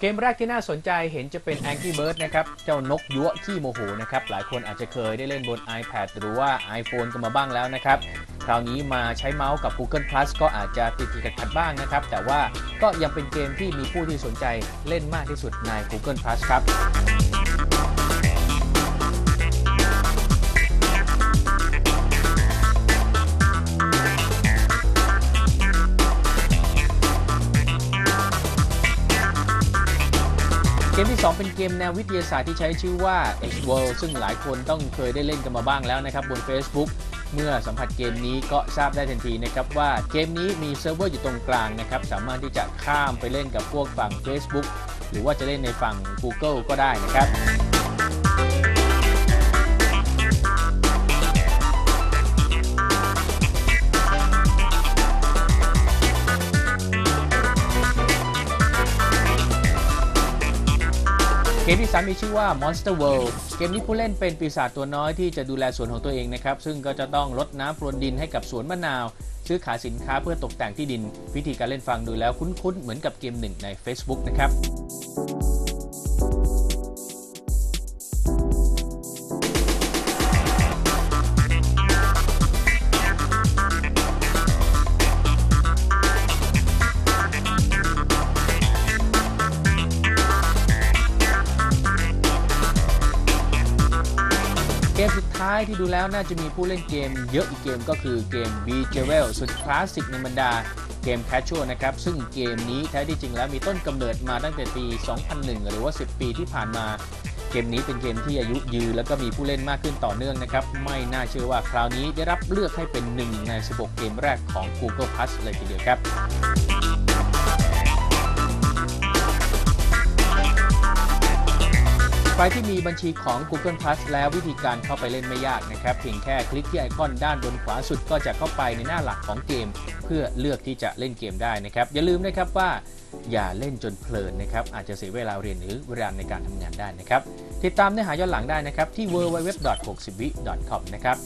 เกมแรกที่น่าสนใจเห็นจะเป็น Angry Bird นะครับ เจ้านกยั่วขี้โมโหนะครับ หลายคนอาจจะเคยได้เล่นบน iPad หรือว่า iPhone กันมาบ้างแล้วนะครับ คราวนี้มาใช้เมาส์กับ Google Plus ก็อาจจะติดติดขัดบ้างนะครับ แต่ว่าก็ยังเป็นเกมที่มีผู้ที่สนใจเล่นมากที่สุดใน Google Plus ครับ กมที่ 2 เป็นเกมแนววิทยาศาสตร์ที่ใช้ชื่อว่า X World ซึ่งหลายคนต้องเคยได้เล่นกันมาบ้างแล้วนะครับ บน Facebook เมื่อสัมผัสเกมนี้ก็ทราบได้ทันทีนะครับว่าเกมนี้มีเซิร์ฟเวอร์อยู่ตรงกลางนะครับ สามารถที่จะข้ามไปเล่นกับพวกฝั่ง Facebook หรือว่าจะเล่นในฝั่ง Google ก็ได้นะครับ กมที่ 3 มีชื่อว่า Monster World เกมนี้ผู้เล่นเป็นปีศาจตัวน้อยที่จะดูแลสวนของตัวเองนะครับ ซึ่งก็จะต้องลดน้ำพรวนดินให้กับสวนมะนาว ซื้อขายสินค้าเพื่อตกแต่งที่ดิน วิธีการเล่นฟังดูแล้วคุ้นๆ เหมือนกับเกมหนึ่งใน Facebook นะครับ เกมสุดท้ายที่ดูแล้วน่าจะมีผู้เล่นเกมเยอะอีกเกมก็คือเกม b j e w e l สุดคลาสสิกในบรรดาเกมแคชชวลนะครับ ซึ่งเกมนี้แท้ที่จริงแล้วมีต้นกำเนิดมาตั้งแต่ปี 2001 หรือว่า 10 ปีที่ผ่านมา เกมนี้เป็นเกมที่อายุยืนแล้วก็มีผู้เล่นมากขึ้นต่อเนื่องนะครับ ไม่น่าเชื่อว่าคราวนี้ได้รับเลือกให้เป็นหนึ่งใน 16 เกมแรกของ Google Plus เลยทีเดียวครับ ใครที่มีบัญชีของ Google Plus แล้ววิธีการเข้าไปเล่นไม่ยากนะครับ เพียงแค่คลิกที่ไอคอนด้านบนขวาสุดก็จะเข้าไปในหน้าหลักของเกม เพื่อเลือกที่จะเล่นเกมได้นะครับ อย่าลืมนะครับว่าอย่าเล่นจนเพลินนะครับ อาจจะเสียเวลาเรียนหรือเวลาในการทำงานได้นะครับ ติดตามเนื้อหาย้อนหลังได้นะครับที่ www.60vic.com นะครับ